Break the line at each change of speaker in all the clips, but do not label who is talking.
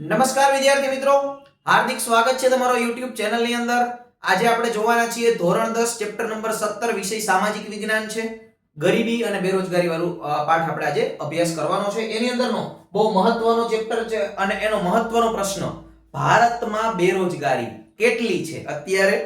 નમસ્કાર વિદ્યાર્થી મિત્રો. હાર્દિક સ્વાગત છે તમારો YouTube ચેનલની અંદર. આજે આપણે જોવાના છીએ ધોરણ 10 ચેપ્ટર નંબર 17 વિષય સામાજિક વિજ્ઞાન છે. ગરીબી અને બેરોજગારી વાળું પાઠ આપણે આજે અભ્યાસ કરવાનો છે. એની અંદરનો બહુ મહત્વનો ચેપ્ટર છે અને એનો મહત્વનો પ્રશ્ન, ભારતમાં બેરોજગારી કેટલી છે? અત્યારે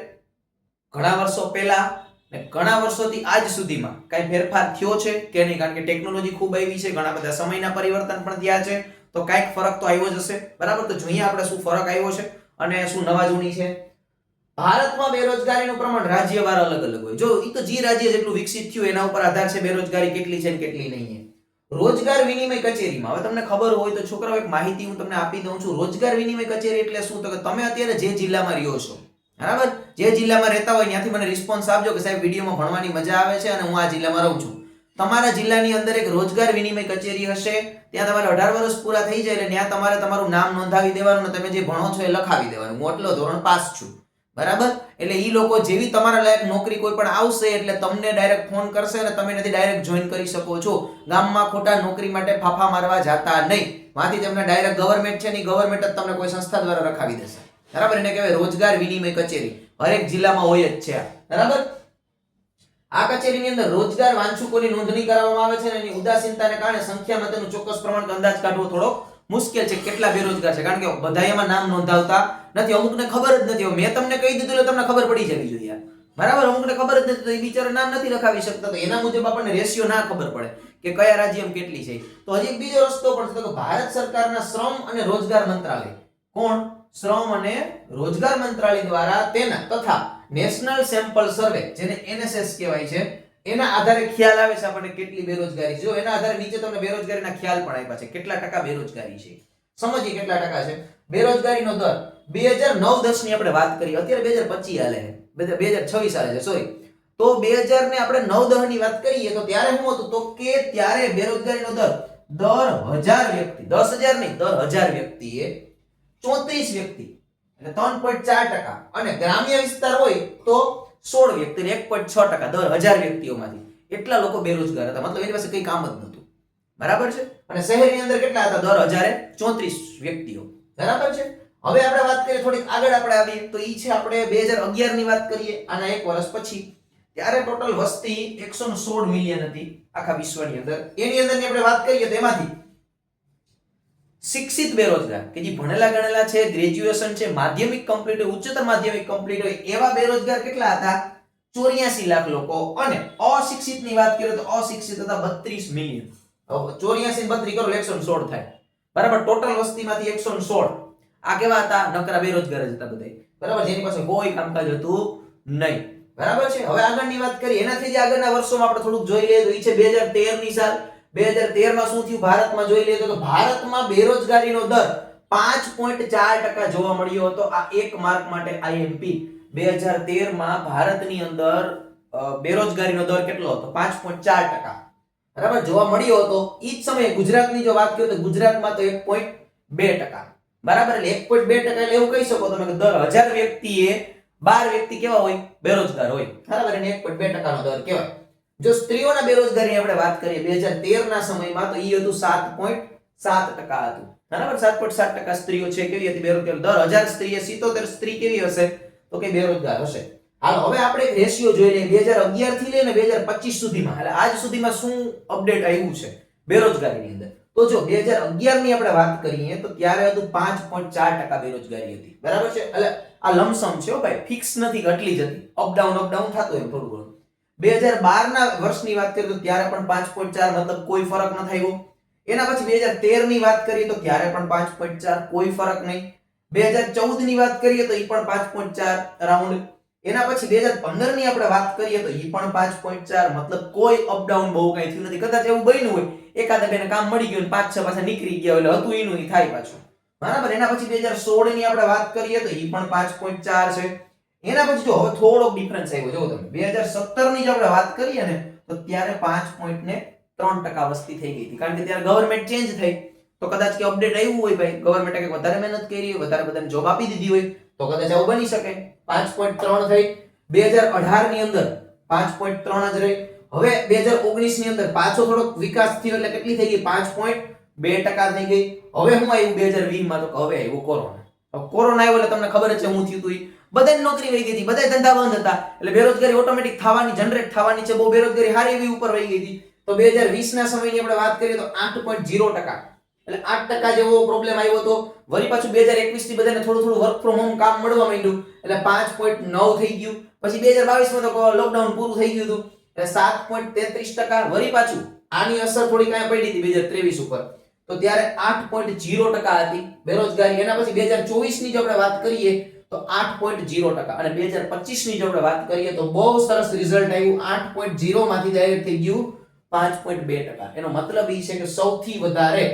ઘણા વર્ષો પહેલા ને ઘણા વર્ષોથી આજ સુધીમાં કઈ ફેરફાર થયો છે કે નહીં? કારણ કે ટેકનોલોજી ખૂબ આવી છે, ઘણા બધા સમયના પરિવર્તન પણ થયા છે. તો કાંઈક ફરક તો આવ્યો જ હશે. બરાબર? તો જોઈએ આપણે શું ફરક આવ્યો છે અને શું નવા જૂની છે. ભારતમાં બેરોજગારીનું પ્રમાણ રાજ્યવાર અલગ અલગ હોય. જો એ તો જે રાજ્ય જેટલું વિકસિત થયું, એના ઉપર આધાર છે બેરોજગારી કેટલી છે ને કેટલી નહીં રોજગાર વિનિમય કચેરીમાં, હવે તમને ખબર હોય તો છોકરાઓ એક માહિતી હું તમને આપી દઉં છું. રોજગાર વિનિમય કચેરી એટલે શું? તો કે તમે અત્યારે જે જિલ્લામાં રહ્યો છો, બરાબર? જે જિલ્લામાં રહેતા હોય, ત્યાંથી મને રિસ્પોન્સ આપજો કે સાહેબ, વિડીયોમાં ભણવાની મજા આવે છે અને હું આ જિલ્લામાં રહું છું. તમારા જિલ્લાની અંદર એક રોજગાર વિનિમય કચેરી હશે. ત્યાં તમારે અઢાર વર્ષ પૂરા થઈ જાય એટલે ત્યાં તમારે તમારું નામ નોંધાવી દેવાનું તમે જે ભણો છો એ લખાવી દેવાનું. હું આટલો ધોરણ પાસ છું. બરાબર? એટલે એ લોકો જેવી તમારા લાયક નોકરી કોઈ પણ આવશે એટલે તમને ડાયરેક્ટ ફોન કરશે અને તમે નથી ડાયરેક્ટ જોઈન કરી શકો છો. ગામમાં ખોટા નોકરી માટે ફાફા મારવા જતા નહીં. માંથી તમને ડાયરેક્ટ ગવર્મેન્ટ છે ની ગવર્મેન્ટ જ તમને કોઈ સંસ્થા દ્વારા રખાવી દેશે. બરાબર? એને કહેવાય રોજગાર વિનિમય કચેરી. હરેક જિલ્લામાં હોય જ છે બરાબર? આ કચેરીની અંદર રોજગાર વાંચુકોની નોંધણી કરવામાં આવે છે અને એની ઉદાસીનતાને કારણે સંખ્યામાં તેનું ચોક્કસ પ્રમાણ અંદાજ કાઢવો થોડો મુશ્કેલ છે કેટલા બેરોજગાર છે? કારણ કે બધા એમાં નામ નોંધાવતા નથી. અમુકને ખબર જ નથી. મેં તમને કહી દીધું એટલે તમને ખબર પડી જવી જોઈએ. બરાબર? અમુકને ખબર જ નથી. તો એ બિચારા નામ નથી લખાવી શકતા. તો એના મુજબ આપણને રેશિયો ના ખબર પડે કે કયા રાજ્યમાં કેટલી છે. તો હજી બીજો રસ્તો પણ છે. તો ભારત સરકારના શ્રમ અને રોજગાર મંત્રાલય. કોણ? શ્રમ અને રોજગાર મંત્રાલય દ્વારા તેના તથા નેશનલ સેમ્પલ સર્વે, જેને એનએસએસ કહેવાય છે, એના આધારે ખ્યાલ આવે છે આપણને કેટલી બેરોજગારી જો એના આધારે નીચે તમને બેરોજગારીના ખ્યાલ પણ આપ્યા છે. કેટલા ટકા બેરોજગારી છે? સમજીએ કેટલા ટકા છે? બેરોજગારીનો દર બે હજાર નવ દસની આપણે વાત કરીએ અત્યારે બે હજાર પચીસ હાલે બે હજાર છવ્વીસ હાલે છે. સોરી તો બે હજાર ને આપણે નવ દહની વાત કરીએ તો ત્યારે શું હતું? તો કે ત્યારે બેરોજગારીનો દર દર હજાર વ્યક્તિ દસ હજાર નહીં, દર હજાર વ્યક્તિએ ચોત્રીસ વ્યક્તિ. એટલે ત્રણ પોઈન્ટ ચાર ટકા. અને ગ્રામ્ય વિસ્તાર હોય તો સોળ વ્યક્તિ એક પોઈન્ટ છ ટકા દર હજાર વ્યક્તિઓમાંથી. એટલા લોકો બેરોજગાર હતા. મતલબ એની પાસે કઈ કામ જ નહોતું. બરાબર છે? અને શહેરની અંદર કેટલા હતા? દર હજારે ચોત્રીસ વ્યક્તિઓ. બરાબર છે? હવે આપણે વાત કરીએ થોડીક આગળ આપણે આવીએ. તો ઈ છે આપણે બે હજાર અગિયારની વાત કરીએ. આના એક વર્ષ પછી. ત્યારે ટોટલ વસ્તી એકસો સોળ મિલિયન હતી આખા વિશ્વની અંદર. એની અંદરની આપણે વાત કરીએ તો એમાંથી શિક્ષિત બેરોજગાર, કે જે ભણેલા ગણેલા છે ગ્રેજ્યુએશન છે, માધ્યમિક કમ્પ્લીટ હોય, ઉચ્ચતર માધ્યમિક કમ્પ્લીટ હોય, એવા બેરોજગાર કેટલા હતા? ચોર્યાસી લાખ લોકો. અને અશિક્ષિતની વાત કરીએ તો અશિક્ષિત હતા બત્રીસ મિલિયન ચોર્યાસી બત્રીસ કરો, એકસો સોળ થાય. બરાબર? ટોટલ વસ્તીમાંથી એકસો સોળ. આ કેવા હતા? નકરા બેરોજગાર જ હતા બધા બરાબર? જેની પાસે કોઈ કામકાજ હતું નહીં. બરાબર છે? હવે આગળની વાત કરીએ. એનાથી જે આગળના વર્ષોમાં આપણે થોડુંક જોઈ લઈએ તો એ છે બે હજાર તેરની સાલ. બે હજાર તેરમાં શું થયું? ભારતમાં જોઈ લઈએ તો ભારતમાં બેરોજગારીનો દર પાંચ પોઈન્ટ ચાર ટકા જોવા મળ્યો હતો આ એક માર્ક માટે આઈએમપી. બે હજાર તેરમાં ભારતની અંદર બેરોજગારીનો દર કેટલો હતો? પાંચ પોઈન્ટ ચાર ટકા. બરાબર? જોવા મળ્યો હતો. એ જ સમયે ગુજરાતની જો વાત કરીએ તો ગુજરાતમાં તો એક પોઈન્ટ બે ટકા. બરાબર? એટલે એક પોઈન્ટ બે ટકા એટલે એવું કહી શકો તમે કે દર હજાર વ્યક્તિએ બાર વ્યક્તિ કેવા હોય? બેરોજગાર હોય. બરાબર? એને એક પોઈન્ટ બે ટકાનો દર કહેવાય. જો સ્ત્રીઓના બેરોજગારી આપણે વાત કરીએ, બે હજાર તેર ના સમયમાં તો એ હતું સાત પોઈન્ટ સાત ટકા હતું. બરાબર? સાત પોઈન્ટ સાત ટકા સ્ત્રીઓ છે, કેવી હતી બેરોજગાર? દર હજાર સ્ત્રીએ સિત્તોતેર સ્ત્રી કેવી હશે? તો કે બેરોજગાર હશે. હાલ, હવે આપણે રેશિયો જોઈ લઈએ. બે હજાર અગિયારથી લઈને બે હજાર પચીસ સુધીમાં, એટલે આજ સુધીમાં શું અપડેટ આવ્યું છે બેરોજગારીની અંદર? તો જો બે હજાર અગિયારની આપણે વાત કરીએ, તો ત્યારે હતું પાંચ પોઈન્ટ ચાર ટકા બેરોજગારી હતી. બરાબર છે? એટલે આ લમસમ છે ભાઈ. ફિક્સ નથી, ઘટલી જતી અપડાઉન અપડાઉન થતું એમ થોડું ઘણું. બે હજાર બાર ના વર્ષની વાત કરીએ તો ત્યારે પણ પાંચ પોઈન્ટ ચાર મતલબ કોઈ ફરક ન થયો એના પછી બે હજાર તેરની વાત કરીએ તો ત્યારે પણ પાંચ પોઈન્ટ ચાર કોઈ ફરક નહીં. બે હજાર ચૌદની વાત કરીએ તો એ પણ પાંચ પોઈન્ટ ચાર રાઉન્ડ. એના પછી બે હજાર પંદરની આપણે વાત કરીએ તો એ પણ પાંચ પોઈન્ટ ચાર મતલબ કોઈ અપડાઉન બહુ કઈ થયું નથી. કદાચ એવું બન્યું હોય, એકાદ બેને કામ મળી ગયું પાંચ છ પાછા નીકળી ગયા એટલે હતું એનું થાય પાછું. બરાબર? એના પછી બે હજાર સોળની આપણે વાત કરીએ તો એ પણ પાંચ પોઈન્ટ ચાર છે. એના પછી જો હવે થોડોક ડિફરન્સ આવ્યો જો તમે, બે હજાર સત્તરની જો આપણે વાત કરીએ ને તો ત્યારે પાંચ પોઈન્ટ ને ત્રણ ટકા વસ્તી થઈ ગઈ હતી. કારણ કે ત્યારે ગવર્મેન્ટ ચેન્જ થઈ. તો કદાચ કે અપડેટ આવ્યું હોય ભાઈ. ગવર્મેન્ટે કંઈક વધારે મહેનત કરી હોય, વધારે બધાને જોબ આપી દીધી હોય, તો કદાચ આવું બની શકે. પાંચ પોઈન્ટ ત્રણ થઈ. બે હજાર અઢારની અંદર પાંચ પોઈન્ટ ત્રણ જ રહી. હવે બે હજાર ઓગણીસની અંદર પાછો થોડોક વિકાસ થયો એટલે કેટલી થઈ ગઈ? પાંચ પોઈન્ટ બે ટકા થઈ ગઈ. હવે હું આવ્યું બે હજાર વીસમાં તો હવે આવ્યો કોરોના. કોરોના આવ્યો એટલે તમને ખબર છે, હું થયું હતું બધાની નોકરી વહી ગઈ હતી બધા ધંધા બંધ હતા. એટલે બેરોજગારી ઓટોમેટિક થવાની જનરેટ થવાની છે. બહુ બેરોજગારી સારી એવી ઉપર વહી ગઈ હતી. તો બે હજાર વીસ ના સમયની આપણે વાત કરીએ તો આઠ પોઈન્ટ જીરો ટકા. એટલે આઠ ટકા જેવો પ્રોબ્લેમ આવ્યો હતો. વળી પાછું બે હજાર એકવીસથી બધાને થોડું થોડું વર્ક ફ્રોમ હોમ કામ મળવા માંડ્યું. એટલે પાંચ પોઈન્ટ નવ થઈ ગયું. પછી બે હજાર બાવીસમાં તો લોકડાઉન પૂરું થઈ ગયું હતું. એટલે સાત પોઈન્ટ તેત્રીસ ટકા. વળી પાછું આની અસર થોડી કાંઈ પડી હતી બે હજાર ત્રેવીસ ઉપર. તો ત્યારે આઠ પોઈન્ટ જીરો ટકા હતી બેરોજગારી. એના પછી બે હજાર ચોવીસની જો આપણે વાત કરીએ તો આઠ પોઈન્ટ જીરો ટકા. અને બે હજાર પચીસની જો વાત કરીએ તો બહુ સરસ રિઝલ્ટ આવ્યું. આઠ પોઈન્ટ જીરો માંથી ડાયરેક્ટ થઈ ગયું પાંચ પોઈન્ટ બે ટકા. એનો મતલબ એ છે કે સૌથી વધારે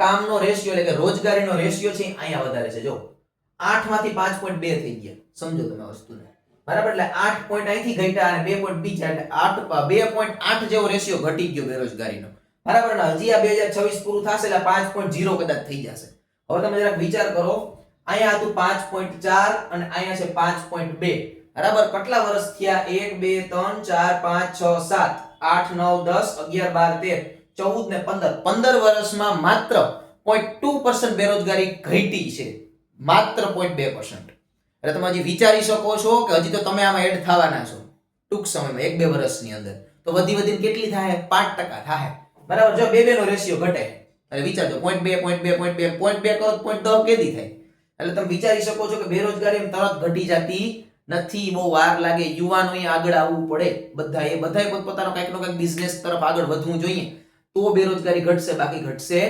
કામનો રેશિયો એટલે કે રોજગારીનો રેશિયો છે અહીંયા વધારે છે. જો આઠમાંથી પાંચ પોઈન્ટ બે થઈ ગયા. સમજો તમે વસ્તુને. બરાબર? એટલે આઠ પોઈન્ટ અહીંથી ઘટ્યા અને બે પોઈન્ટ બીજા. એટલે આઠ, બે પોઈન્ટ આઠ જેવો રેશિયો ઘટી ગયો બેરોજગારીનો બરાબર? હજી આ બે હજાર છવ્વીસ પૂરું થશે એટલે પાંચ પોઈન્ટ જીરો કદાચ થઈ જશે. હવે તમે જરાક વિચાર કરો. અહીંયા હતું પાંચ પોઈન્ટ ચાર અને અહીંયા છે પાંચ પોઈન્ટ બે. બરાબર? કેટલા વર્ષ થયા? એક, બે, ત્રણ, ચાર, પાંચ, છ, સાત. આઠ, નવ, દસ, અગિયાર, બાર, તેર, ચૌદ ને પંદર. પંદર વર્ષમાં માત્ર પોઈન્ટ ટુ બેરોજગારી ઘટી છે. માત્ર પોઈન્ટ બે એટલે તમે હજી વિચારી શકો છો કે હજી તો તમે આમાં એડ થવાના છો. ટૂંક સમયમાં, એક, બે વર્ષની અંદર. તો વધી વધીને કેટલી થાય? પાંચ ટકા થાય. બરાબર? જો બે, બેનો રેશિયો ઘટે એટલે વિચારજો પોઈન્ટ બે પોઈન્ટ બે પોઈન્ટ બે પોઈન્ટ બે કરો પોઈન્ટ દસ કેદી થાય. એટલે તમે વિચારી શકો છો કે બેરોજગારી એમ તરત ઘટી જતી નથી. બહુ વાર લાગે યુવાનોએ આગળ આવવું પડે. બધા એ બધાએ પોતપોતાનો કંઈક નો કંઈક બિઝનેસ તરફ આગળ વધવું જોઈએ. તો બેરોજગારી ઘટશે, બાકી ઘટશે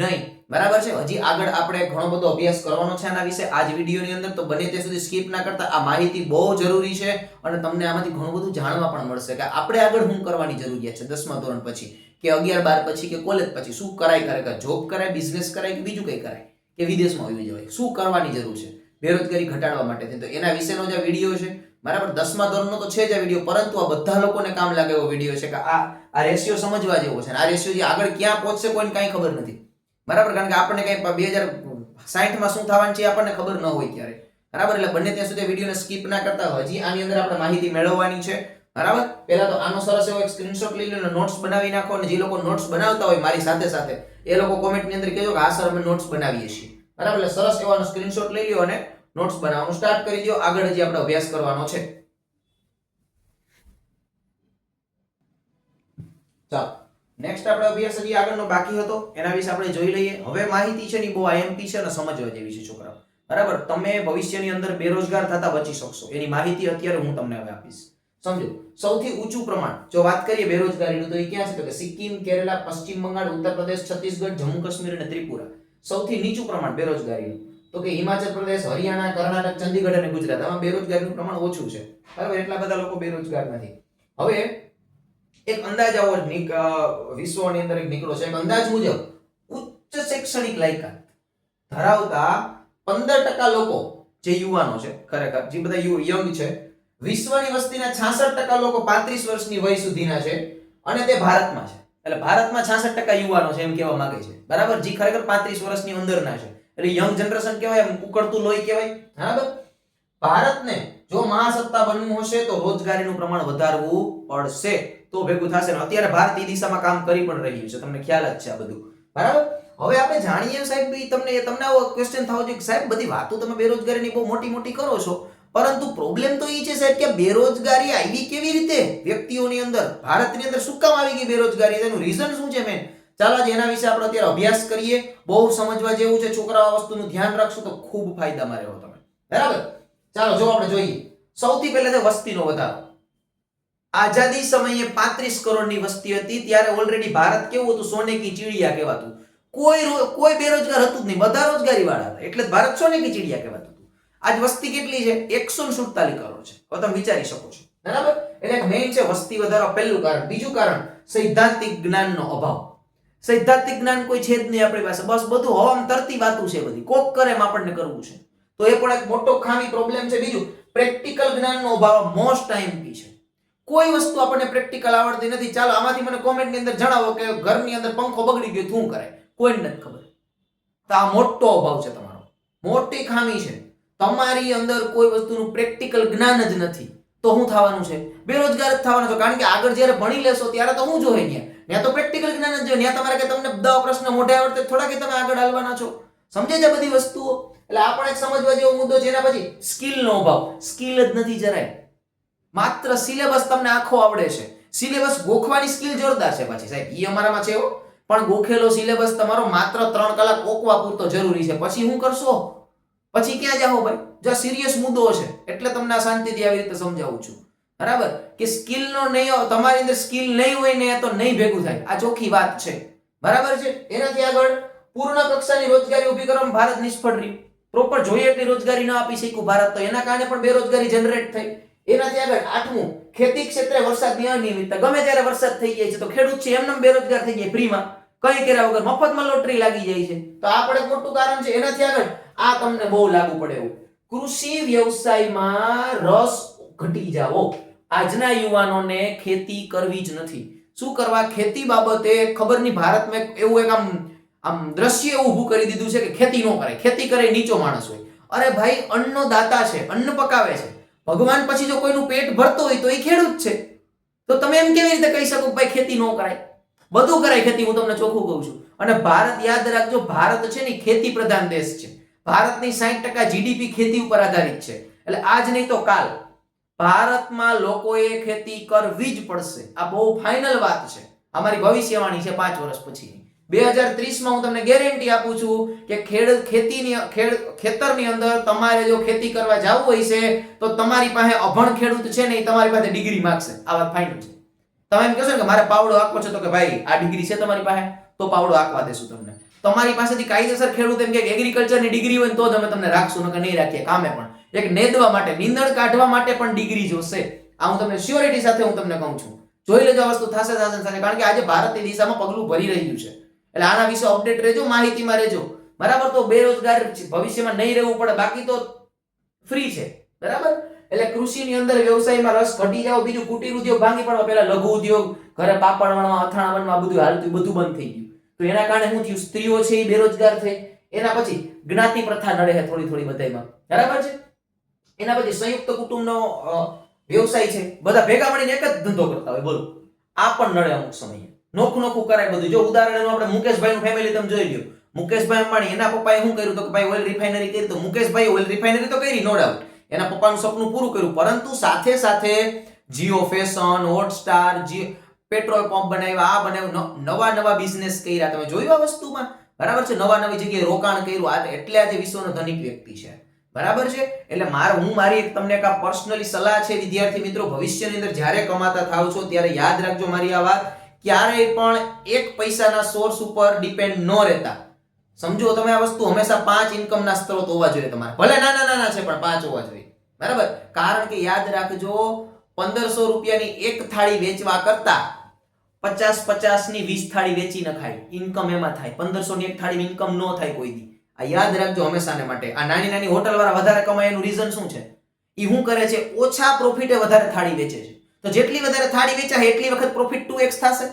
નહીં. બરાબર છે? હજી આગળ આપણે ઘણો બધો અભ્યાસ કરવાનો છે આના વિશે. આજ વિડીયોની અંદર તો બને ત્યાં સુધી સ્કીપ ના કરતા. આ માહિતી બહુ જરૂરી છે અને તમને આમાંથી ઘણું બધું જાણવા પણ મળશે કે આપણે આગળ શું કરવાની જરૂરિયાત છે દસમા ધોરણ પછી, કે અગિયાર બાર પછી, કે કોલેજ પછી? શું કરાય કરે જોબ કરાય બિઝનેસ કરાય કે બીજું કંઈ કરાય? કે વિદેશમાં આવી જવાય. શું કરવાની જરૂર છે? બેરોજગારી ઘટાડવા માટે તો એના વિશેનો જે વીડિયો છે. બરાબર? દસમા ધોરણનો તો છે જ આ વીડિયો પરંતુ આ બધા લોકોને કામ લાગે એવો વીડિયો છે કે આ આ રેશિયો સમજવા જેવો છે. આ રેશિયો જે આગળ ક્યાં પહોંચશે કોઈને કાંઈ ખબર નથી. બરાબર? કારણ કે આપણને કંઈ બે હજાર સાઠમાં શું થવાનું છે આપણને ખબર ન હોય ત્યારે. બરાબર? એટલે બંને ત્યાં સુધી વિડીયોને સ્કીપ ના કરતા હજી આની અંદર આપણે માહિતી મેળવવાની છે. બરાબર? પહેલા તો આનો સરસ એવો એક સ્ક્રીનશોટ લઈ લો નોટ્સ બનાવી નાખો. અને જે લોકો નોટ્સ બનાવતા હોય મારી સાથે સાથે એ લોકો કોમેન્ટની અંદર કહેજો કે આ સર અમે નોટ્સ બનાવીએ છીએ. બરાબર? એટલે સરસ એવાનો સ્ક્રીનશોટ લઈ લો અને નોટ્સ બનાવવાનું સ્ટાર્ટ કરી દો આગળ હજી આપણે અભ્યાસ કરવાનો છે. ચાલો. નેક્સ્ટ આપણે અભ્યાસ હજી આગળનો બાકી હતો. એના વિશે આપણે જોઈ લઈએ. હવે માહિતી છે ને બહુ આઈએમપી છે અને સમજવા જેવી છે છોકરાઓ. બરાબર? તમે ભવિષ્યની અંદર બેરોજગાર થતા બચી શકશો. એની માહિતી અત્યારે હું તમને હવે આપીશ. સમજો? સૌથી ઊંચું પ્રમાણ. જો વાત કરીએ બેરોજગારીનું, તો એ ક્યાં છે? તો કે સિક્કિમ, કેરલા, પશ્ચિમ બંગાળ, ઉત્તર પ્રદેશ, છત્તીસગઢ, જમ્મુ કાશ્મીર અને ત્રિપુરા. સૌથી નીચું પ્રમાણ બેરોજગારીનું. તો કે હિમાચલ પ્રદેશ, હરિયાણા, કર્ણાટક, ચંદીગઢ અને ગુજરાત. આમાં બેરોજગારીનું પ્રમાણ ઓછું છે. બરાબર? એટલા બધા લોકો બેરોજગાર નથી. હવે, એક અંદાજ આવો વિશ્વની અંદર એક નીકળ્યો છે. એક અંદાજ મુજબ, ઉચ્ચ શૈક્ષણિક લાયકાત ધરાવતા પંદર ટકા લોકો જે યુવાનો છે, ખરેખર, જે બધા યંગ છે વિશ્વની વસ્તીના છાસઠ ટકા લોકો પાંત્રીસ વર્ષની વય સુધીના છે અને તે ભારતમાં છે. એટલે ભારતમાં છાસઠ ટકા યુવાનો છે એમ કહેવા માંગે છે. બરાબર? જે ખરેખર પાંત્રીસ વર્ષની અંદરના છે. એટલે યંગ જનરેશન કહેવાય, એમ ઉકળતું લોહી કહેવાય. બરાબર? ભારતને જો મહાસત્તા બનવું હશે તો રોજગારીનું પ્રમાણ વધારવું પડશે. તો ભેગું થશે. ને અત્યારે ભારત એ દિશામાં કામ કરી પણ રહ્યું છે. તમને ખ્યાલ જ છે આ બધું. બરાબર? હવે આપણે જાણીએ સાહેબ તમને તમને આવો ક્વેશ્ચન થવો જોઈએ સાહેબ, બધી વાતો તમે બેરોજગારીની બહુ મોટી મોટી કરો છો. પરંતુ પ્રોબ્લેમ તો એ છે સાહેબ કે બેરોજગારી આવી કેવી રીતે? વ્યક્તિઓની અંદર, ભારતની અંદર શું કામ આવી ગઈ બેરોજગારી? તેનું રીઝન શું છે મેન ચાલો એના વિશે આપણે અત્યારે અભ્યાસ કરીએ. બહુ સમજવા જેવું છે છોકરાઓ આ વસ્તુનું ધ્યાન રાખશો તો ખૂબ ફાયદામાં રહો તમે બરાબર? ચાલો જો આપણે જોઈએ. સૌથી પહેલા છે વસ્તીનો વધારો. આઝાદી સમયે પાંત્રીસ કરોડની વસ્તી હતી, ત્યારે ઓલરેડી ભારત કેવું હતું? સોને કી ચીડિયા કહેવાતું. કોઈ કોઈ બેરોજગાર હતું જ નહીં. બધા રોજગારી વાળા હતા. એટલે ભારત સોને કી ચીડિયા કહેવાતું. આજ વસ્તી કેટલી છે? એકસો સુડતાલીસ કરોડ છે. હવે તમે વિચારી શકો છો. બરાબર? એટલે મેઇન છે વસ્તી વધારો પહેલું કારણ. બીજું કારણ, સૈદ્ધાંતિક જ્ઞાનનો અભાવ. સૈદ્ધાંતિક જ્ઞાન કોઈ છે જ નહીં આપણી પાસે. બસ બધું હવામાં તરતી વાતું છે બધી. કોક કરે એમ આપણને કરવું છે. તો એ પણ એક મોટો ખામી પ્રોબ્લેમ છે. બીજું પ્રેક્ટિકલ જ્ઞાનનો અભાવ મોસ્ટ આઈએમપી છે. કોઈ વસ્તુ આપણને પ્રેક્ટિકલ આવડતી નથી. ચાલો, આમાંથી મને કોમેન્ટની અંદર જણાવો કે ઘરની અંદર પંખો બગડી ગયો શું કરાય કોઈને નથી ખબર. તો આ મોટો અભાવ છે તમારો. મોટી ખામી છે. તમારી અંદર કોઈ વસ્તુનું પ્રેક્ટિકલ જ્ઞાન જ નથી. તો શું થવાનું છે? બેરોજગાર જ થવાનું છે. કારણ કે આગળ જ્યારે ભણી લેશો, ત્યારે તો હું જોઈએ ત્યાં ત્યાં તો પ્રેક્ટિકલ જ્ઞાન જ જોઈએ ત્યાં તમારે કે તમને બધા પ્રશ્ન મોઢે આવડતે થોડા કે તમે આગળ હાલવાના છો. સમજે છે બધી વસ્તુઓ? એટલે આ પણ એક સમજવા જેવો મુદ્દો છે. એના પછી સ્કિલનો અભાવ. સ્કિલ જ નથી જરાય. માત્ર સિલેબસ તમને આખો આવડે છે. સિલેબસ ગોખવાની સ્કિલ જોરદાર છે પાછી સાહેબ. એ અમારામાં છે એવો પણ ગોખેલો સિલેબસ તમારો માત્ર ત્રણ કલાક ઓકવા પૂરતો જરૂરી છે. પછી શું કરશો? પછી ક્યાં જાઓ ભાઈ? જો સિરિયસ મુદ્દો છે, એટલે તમને આ શાંતિથી આવી રીતે સમજાવું છું. બરાબર? કે સ્કિલનો નહીં તમારી અંદર સ્કિલ નહીં હોય ને તો નહીં ભેગું થાય. આ ચોખ્ખી વાત છે. બરાબર છે? એનાથી આગળ પૂર્ણ કક્ષાની રોજગારી ઊભી કરવામાં ભારત નિષ્ફળ રહ્યું. પ્રોપર જોઈએ એટલી રોજગારી ન આપી શક્યું ભારત તો. એના કારણે પણ બેરોજગારી જનરેટ થઈ. એનાથી આગળ આઠમું, ખેતી ક્ષેત્રે વરસાદની અનિયમિતતા ગમે ત્યારે વરસાદ થઈ જાય છે તો ખેડૂત છે એમને બેરોજગાર થઈ જાય ફ્રીમાં. કઈ કર્યા વગર મફતમાં લોટરી લાગી જાય છે. તો આ પણ એક મોટું કારણ છે. એનાથી આગળ આ તમને બહુ લાગુ પડે એવું. કૃષિ વ્યવસાયમાં રસ ઘટી જાવો આજના યુવાનોને ખેતી કરવી જ નથી. શું કરવા? ખેતી બાબતે ખબર નહીં ભારતમાં એવું એક આમ આમ દ્રશ્ય ઊભું કરી દીધું છે કે ખેતી ન કરે. ખેતી કરે નીચો માણસ હોય. અરે ભાઈ, અન્નનો દાતા છે, અન્ન પકાવે છે. ભગવાન પછી જો કોઈનું પેટ ભરતો હોય તો એ ખેડૂત છે. તો તમે એમ કેવી રીતે કહી શકો ભાઈ ખેતી ન કરાય? બધું કરાય ખેતી, હું તમને ચોખ્ખું કહું છું. અને ભારત, યાદ રાખજો, ભારત છે ને ખેતી પ્રધાન દેશ છે. ભારતની સાઠ ટકા જીડીપી ખેતી ઉપર આધારિત છે. એટલે આજ નહીં તો કાલ ભારતમાં લોકોએ ખેતી કરવી જ પડશે. આ બહુ ફાઇનલ વાત છે. અમારી ભવિષ્યવાણી છે પાંચ વર્ષ પછીની. બે હજાર ત્રીસમાં હું તમને ગેરંટી આપું છું કે ખેડ, ખેતીની, ખેડ, ખેતરની અંદર તમારે જો ખેતી કરવા જવું હોય છે, તો તમારી પાસે અભણ ખેડૂત છે ને તમારી પાસે ડિગ્રી માગશે. આ વાત ફાઇનલ છે. તમે એમ કહેશો કે મારે પાવડો આપવો છે તો કે ભાઈ આ ડિગ્રી છે તમારી પાસે? તો પાવડો આપવા દેશું તમને. તમારી પાસેથી કાયદેસર ખેડૂત એમ કે એગ્રીકલ્ચરની ડિગ્રી હોય તો અમે તમને રાખશું, નકર નહીં રાખીએ કામે પણ. એક નેદવા માટે, નીંદણ કાઢવા માટે પણ ડિગ્રી જોશે. આ હું તમને સ્યોરિટી સાથે હું તમને કહું છું. જોઈ લેજો આ વસ્તુ થશે થશે સાથે કારણ કે આજે ભારતની દિશામાં પગલું ભરી રહ્યું છે. એટલે આના વિશે અપડેટ રહેજો, માહિતીમાં રહેજો. બરાબર, તો બેરોજગાર ભવિષ્યમાં નહીં રહેવું પડે, બાકી તો ફ્રી છે. બરાબર? એટલે કૃષિની અંદર વ્યવસાયમાં રસ ઘટી જાવ, બીજું કુટીર ઉદ્યોગ, ભાંગી પડવા પહેલા લઘુ ઉદ્યોગ, ઘરે પાપડ વણવા, અથાણા વણવા, બધું હાલતું, બધું બંધ થઈ ગયું. તો એના કારણે શું થયું? સ્ત્રીઓ છે એ બેરોજગાર થઈ એના પછી જ્ઞાતિ પ્રથા નડે છે થોડી થોડી બધામાં બરાબર છે? એના પછી સંયુક્ત કુટુંબનો વ્યવસાય છે. બધા ભેગા મળીને એક જ ધંધો કરતા હોય. બોલો. આ પણ નડે અમુક સમયે. નોખું નોખું કરાય બધું. જો ઉદાહરણ એનું આપણે મુકેશભાઈનું ફેમિલી તમે જોઈ લ્યો. મુકેશભાઈ અંબાણી, એના પપ્પાએ શું કર્યું તો કે ભાઈ ઓઇલ રિફાઇનરી કરી, તો મુકેશભાઈ ઓઇલ રિફાઇનરી તો કરી નો ડાઉટ એના પપ્પાનું સપનું પૂરું કર્યું. પરંતુ સાથે સાથે જીઓ ફેશન હોટસ્ટાર જી પેટ્રોલ પંપ બનાવ્યા, આ બનાવ્યું નવા નવા બિઝનેસ કર્યા. તમે જોયું આ વસ્તુમાં? બરાબર છે? નવા નવી જગ્યાએ રોકાણ કર્યું. આ એટલે આજે વિશ્વનો ધનિક વ્યક્તિ છે. બરાબર છે? એટલે માર, હું મારી એક તમને એક આ પર્સનલી સલાહ છે, વિદ્યાર્થી મિત્રો, ભવિષ્યની અંદર જ્યારે કમાતા થાવ છો, ત્યારે યાદ રાખજો મારી આ વાત. ક્યારેય પણ એક પૈસાના સોર્સ ઉપર ડિપેન્ડ ન રહેતા. સમજો, તમે આ વસ્તુ હંમેશા પાંચ ઇન્કમના સ્ત્રોત હોવા જોઈએ તમારે. ભલે નાના નાના છે, પણ પાંચ હોવા જોઈએ. બરાબર? કારણ કે યાદ રાખજો, પંદરસો રૂપિયાની એક થાળી વેચવા કરતા પચાસ પચાસની વીસ થાળી વેચી નખાય ઇન્કમ એમાં થાય. પંદરસો ની એક થાળી ઇન્કમ ન થાય કોઈ દી. આ યાદ રાખજો હંમેશાને માટે. આ નાની નાની હોટલ વાળા વધારે કમાય, એનું રીઝન શું છે? એ શું કરે છે? ઓછા પ્રોફિટે વધારે થાળી વેચે છે. તો જેટલી વધારે થાળી વેચાય, એટલી વખત પ્રોફિટ ટુ એક્સ થશે.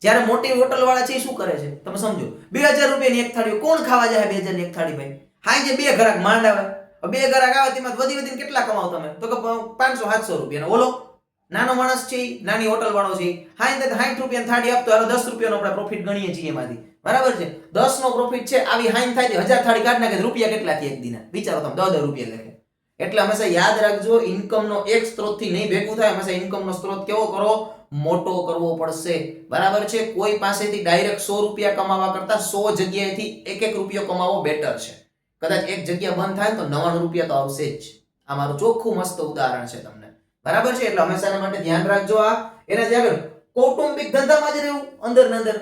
જ્યારે મોટી હોટલ વાળા છે એ શું કરે છે? તમે સમજો. બે હજાર રૂપિયાની એક થાળી કોણ ખાવા જાય બે હજારની એક થાળી ભાઈ? હા જે બે ઘરાક માંડ આવે. બે ઘરાક આવે, તેમાં વધી વધીને કેટલા કમાવ તમે? તો કે પાંચસો, સાતસો રૂપિયા ઓલો નાનો માણસ છે, નાની હોટલ વાળો છે. હાઈ તો રૂપિયા થાળી આપતો હાલો દસ રૂપિયાનો આપણે પ્રોફિટ ગણીએ છીએ એમાંથી. બરાબર છે? દસ નો પ્રોફિટ છે, આવી હાઈન થાય હજાર થાળી કાઢ નાખે રૂપિયા કેટલા થી એક દિના? વિચારો તમે દસ રૂપિયા લખે. એટલે હંમેશા યાદ રાખજો ઇન્કમનો એક સ્ત્રોતથી નહીં ભેગું થાય, હંમેશા ઇન્કમનો સ્ત્રોત કેવો કરો? મોટો કરવો પડશે. બરાબર છે? કોઈ પાસેથી ડાયરેક્ટ સો રૂપિયા કમાવા કરતા સો જગ્યાએથી એક એક રૂપિયો કમાવો બેટર છે. કદાચ એક જગ્યા બંધ થાય તો નવ્વાણું રૂપિયા તો આવશે જ. આ મારું ચોખ્ખું મસ્ત ઉદાહરણ છે તમને. બરાબર છે? એટલે હંમેશા માટે ધ્યાન રાખજો આ. એનાથી આગળ કૌટુંબિક ધંધામાં જ રહેવું, અંદર ને અંદર.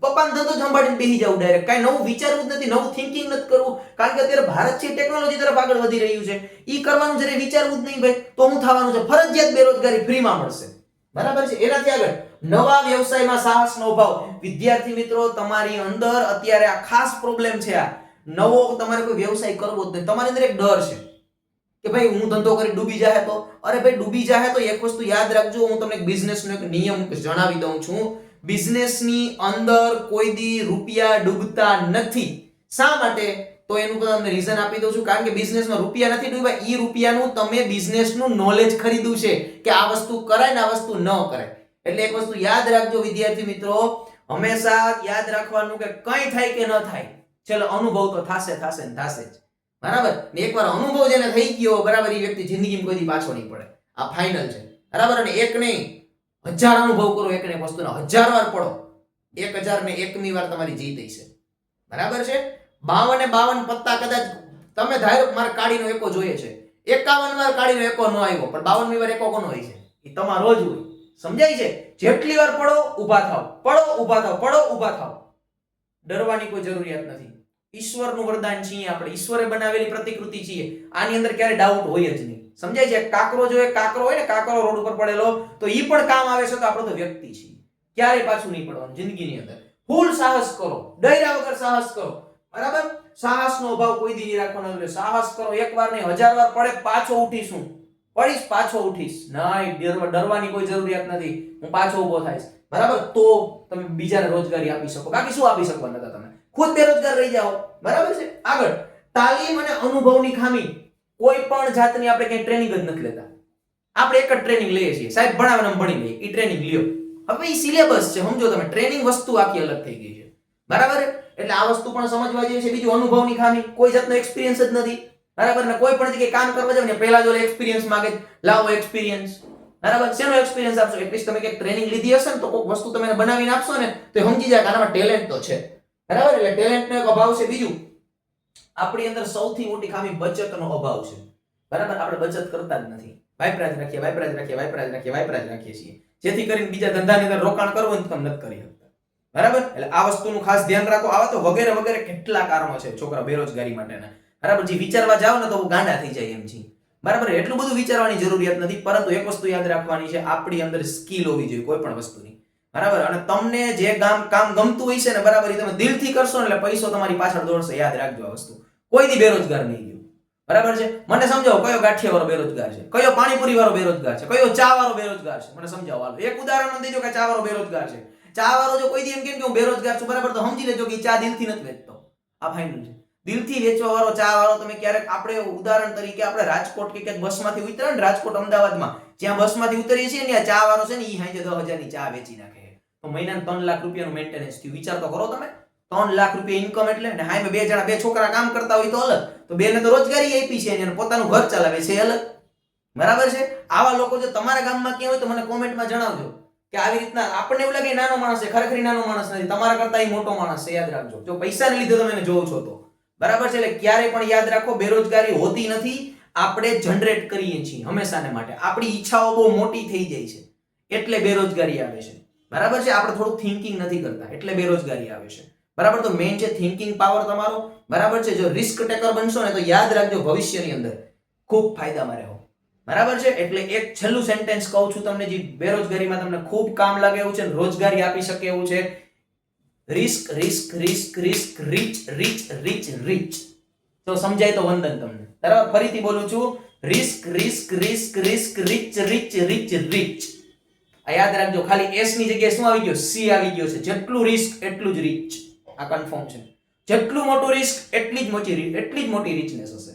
પપ્પાનો ધંધો સંભાળીને બેસી જવું ડાયરેક્ટ કાંઈ નવું વિચારવું જ નથી, નવું થિંકિંગ નથી કરવું. કારણ કે અત્યારે ભારત છે ટેકનોલોજી તરફ આગળ વધી રહ્યું છે. એ કરવાનું જ્યારે વિચારવું જ નહીં ભાઈ, તો હું થવાનું છે. ફરજિયાત બેરોજગારી ફ્રીમાં મળશે. બરાબર છે? એનાથી આગળ નવા વ્યવસાયમાં સાહસનો અભાવ. વિદ્યાર્થી મિત્રો, તમારી અંદર અત્યારે આ ખાસ પ્રોબ્લેમ છે આ. નવો તમારે કોઈ વ્યવસાય કરવો જ નહીં. તમારી અંદર એક ડર છે. કે ભાઈ હું ધંધો કરી ડૂબી જાય તો? અરે ભાઈ ડૂબી જાય તો એક વસ્તુ યાદ રાખજો, હું તમને બિઝનેસનો એક નિયમ જણાવી દઉં છું. બિઝનેસની અંદર કોઈ દી રૂપિયા ડૂબતા નથી. શા માટે? તો એનું તમને રીઝન આપી દઉં છું, કારણ કે બિઝનેસમાં રૂપિયા નથી ડૂબ્યા એ રૂપિયાનું તમે બિઝનેસનું નોલેજ ખરીદ્યું છે કે આ વસ્તુ કરાય ને આ વસ્તુ ન કરાય. એટલે એક વસ્તુ યાદ રાખજો વિદ્યાર્થી મિત્રો, હંમેશા યાદ રાખવાનું કે કંઈ થાય કે ન થાય ચલો અનુભવ તો થાશે થાશે ને થશે જ. બરાબર? ને એકવાર અનુભવ જેને થઈ ગયો, બરાબર એ વ્યક્તિ જિંદગીમાં કોઈ પાછો નહીં પડે. આ ફાઇનલ છે. બરાબર? અને એક નહીં, હજાર અનુભવ કરો, એક ને એક વસ્તુનો હજાર વાર પડો. એક હજાર ને એકમી વાર તમારી જીત છે બરાબર છે? બાવન બાવન પત્તા કદાચ તમે ધારો મારે કાળીનો એકો જોઈએ છે. એકાવન વાર કાળીનો એકો ન આવ્યો, પણ બાવનમી વાર એકો કોનો હોય છે? એ તમારો જ હોય. સમજાય છે? જેટલી વાર પડો, ઊભા થાવ પડો, ઊભા થાવ પડો, ઊભા થાવ ડરવાની કોઈ જરૂરિયાત નથી. ઈશ્વરનું વરદાન છીએ આપણે. ઈશ્વરે બનાવેલી પ્રતિકૃતિ છીએ. આની અંદર ક્યારે ડાઉટ હોય જ નહીં. સમજાય છે? કાકરો જો એક કાકરો હોય ને, કાકરો રોડ ઉપર પડેલો, તો ઈ પણ કામ આવે છે તો આપણો તો વ્યક્તિ છીએ. ક્યારે પાછું નહીં પડવાનું જિંદગીની અંદર. ફૂલ સાહસ કરો. ડર્યા વગર સાહસ કરો. બરાબર? સાહસનો અભાવ કોઈ દી રાખવાનો એટલે સાહસ કરો. એક વાર નહીં, હજાર વાર પડે, પાછો ઉઠીશું. પડીશ, પાછો ઉઠીશ. નહીં ડરવા- ડરવાની કોઈ જરૂરિયાત નથી. હું પાછો ઊભો થઈશ. બરાબર? તો તમે બીજાને રોજગારી આપી શકો. બાકી શું આપી શકવાના હતા તમે? ખુદ બેરોજગાર રહી જાઓ. બરાબર છે? આગળ. તાલીમ અને અનુભવની ખામી. કોઈ પણ જાતની આપણે ક્યાંય ટ્રેનિંગ જ નથી લેતા. આપણે એક જ ટ્રેનિંગ લઈએ છીએ. સાહેબ ભણાવે ભણી લઈએ. એ ટ્રેનિંગ લ્યો. હવે એ સિલેબસ છે. સમજો તમે ટ્રેનિંગ વસ્તુ આખી અલગ થઈ ગઈ છે. બરાબર? એટલે આ વસ્તુ પણ સમજવા જેવી છે. બીજું અનુભવની ખામી. કોઈ જાતનો એક્સપિરિયન્સ જ નથી. બરાબર? ને કોઈ પણ જગ્યાએ કામ કરવા જાવ ને પહેલા જો એક્સપિરિયન્સ માંગે લાવો એક્સપિરિયન્સ બરાબર? શેનો એક્સપિરિયન્સ આપશો? એટલીસ્ટ તમે કંઈક ટ્રેનિંગ લીધી હશે ને તો કોઈક વસ્તુ તમે બનાવીને આપશો ને તો સમજી જાય કે આનામાં ટેલેન્ટ તો છે. બરાબર? એટલે ટેલેન્ટનો એક અભાવ છે. બીજું, આપણી અંદર સૌથી મોટી ખામી બચતનો અભાવ છે. બરાબર? આપણે બચત કરતા જ નથી. વાઇપરાજ રાખીએ વાઇપરાજ રાખીએ વાઇપરાજ રાખીએ વાઇપરાજ રાખીએ છીએ. જેથી કરીને બીજા ધંધાની અંદર રોકાણ કરવું તમે નથી કરી શકતા. બરાબર? એટલે આ વસ્તુનું ખાસ ધ્યાન રાખો. આવા તો વગેરે વગેરે કેટલા કારણો છે છોકરા બેરોજગારી માટેના. બરાબર? જે વિચારવા જાવ ને તો ગાંડા થઈ જાય એમ છે. બરાબર? એટલું બધું વિચારવાની જરૂરિયાત નથી. પરંતુ એક વસ્તુ યાદ રાખવાની છે. આપણી અંદર સ્કિલ હોવી જોઈએ, કોઈ પણ વસ્તુની. બરાબર? અને તમને જે કામ કામ ગમતું હોય છે ને બરાબર, એ તમે દિલથી કરશો એટલે પૈસો તમારી પાછળ દોડશે. યાદ રાખજો આ વસ્તુ. કોઈ દી બેરોજગાર નહીં ગયો. બરાબર છે? મને સમજાવો, કયો ગાંઠિયા વાળો બેરોજગાર છે? કયો પાણીપુરી વાળો બેરોજગાર છે? કયો ચા વાળો બેરોજગાર છે? મને સમજાવો, હાલો. એક ઉદાહરણ દેજો કે ચા વાળો બેરોજગાર છે. ચા વાળો જો કોઈ એમ કે હું બેરોજગાર છું, બરાબર? તો સમજી લેજો કે ચા દિલથી નથી વેચતો. આ ફાઇનલ છે. દિલથી વેચવા વાળો ચા વાળો તમે ક્યારેક આપણે ઉદાહરણ તરીકે આપણે રાજકોટ કે ક્યાંક બસમાંથી ઉતરે ને, રાજકોટ અમદાવાદમાં, જ્યાં બસમાંથી ઉતરીએ છીએ ને ચા વાળો છે ને એ હાંજે દસ હજારની ચા વેચી નાખે. તો મહિનાના ત્રણ લાખ રૂપિયાનું મેન્ટેનન્સ થયું. વિચાર તો કરો તમે. ત્રણ લાખ રૂપિયા ઇન્કમ એટલે ને હા બે જણા, બે છોકરા કામ કરતા હોય તો અલગ. તો બેને તો રોજગારી આપી છે અને પોતાનું ઘર ચલાવે છે અલગ. બરાબર છે? આવા લોકો જો તમારા ગામમાં ક્યાં હોય તો મને કોમેન્ટમાં જણાવજો કે આવી રીતના આપણને એવું લાગે નાનો માણસ છે, ખરેખર નાનો માણસ નથી. તમારા કરતા મોટો માણસ છે, યાદ રાખજો. જો પૈસાને લીધે તમે એને જોવો છો તો. બરાબર છે? એટલે ક્યારે પણ યાદ રાખો, બેરોજગારી હોતી નથી. આપણે જનરેટ કરીએ છીએ હંમેશાને માટે. આપણી ઈચ્છાઓ બહુ મોટી થઈ જાય છે. એટલે બેરોજગારી આવે છે. બરાબર છે? આપણે થોડું થિંકિંગ નથી કરતા, એટલે બેરોજગારી આવે છે. બરાબર? તો મેઇન છે થિંકિંગ પાવર તમારો, બરાબર છે? જો રિસ્ક ટેકર બનશો ને તો યાદ રાખજો ભવિષ્યની અંદર ખૂબ ફાયદામાં રહો. બરાબર છે? એટલે એક છેલ્લું સેન્ટેન્સ કહું છું તમને, જે બેરોજગારીમાં તમને ખૂબ કામ લાગે એવું છે રોજગારી આપી શકે એવું છે. Risk risk risk risk reach reach reach reach તો સમજાય તો વંદન તમને. બરાબર? ફરીથી બોલું છું. Risk risk risk risk reach reach reach reach આ યાદ રાખજો, ખાલી એસની જગ્યાએ શું આવી ગયો? સી આવી ગયો છે. જેટલું રિસ્ક એટલું જ રીચ આ કન્ફર્મ છે. જેટલું મોટું રિસ્ક એટલી જ મોટી એટલી જ મોટી રીચનેસ હશે.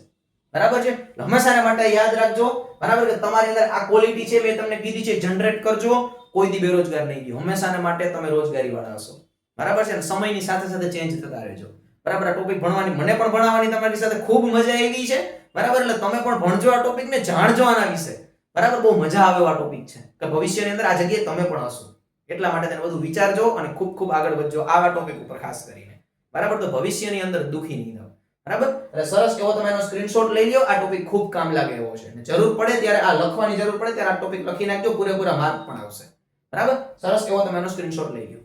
બરાબર છે? હંમેશાને માટે યાદ રાખજો. બરાબર કે તમારી અંદર આ ક્વોલિટી છે, મેં તમને કીધી છે જનરેટ કરજો. કોઈ દી બેરોજગાર નહીં ગયો હંમેશાને માટે તમે રોજગારી વાળા હશો. બરાબર છે? સમયની સાથે સાથે ચેન્જ થતા રહેજો. બરાબર, આ ટોપિક ભણવાની મને પણ ભણાવવાની તમારી સાથે ખૂબ મજા આવી ગઈ છે. બરાબર, એટલે તમે પણ ભણજો આ ટોપિકને જાણજો આના વિશે. બરાબર? બહુ મજા આવે એવા ટોપિક છે. કે ભવિષ્યની અંદર આ જગ્યાએ તમે પણ હશો. એટલા માટે તેને બધું વિચારજો અને ખૂબ ખૂબ આગળ વધજો આવા ટોપિક ઉપર ખાસ કરીને. બરાબર? તો ભવિષ્યની અંદર દુખી નહીં થાવ. બરાબર? એટલે સરસ એવો તમે એનો સ્ક્રીનશોટ લઈ લ્યો. આ ટોપિક ખૂબ કામ લાગે એવો છે. અને જરૂર પડે ત્યારે આ લખવાની જરૂર પડે ત્યારે આ ટોપિક લખી નાખજો. પૂરેપૂરા માર્ક પણ આવશે. બરાબર? સરસ એવો તમે એનો સ્ક્રીનશોટ લઈ લ્યો.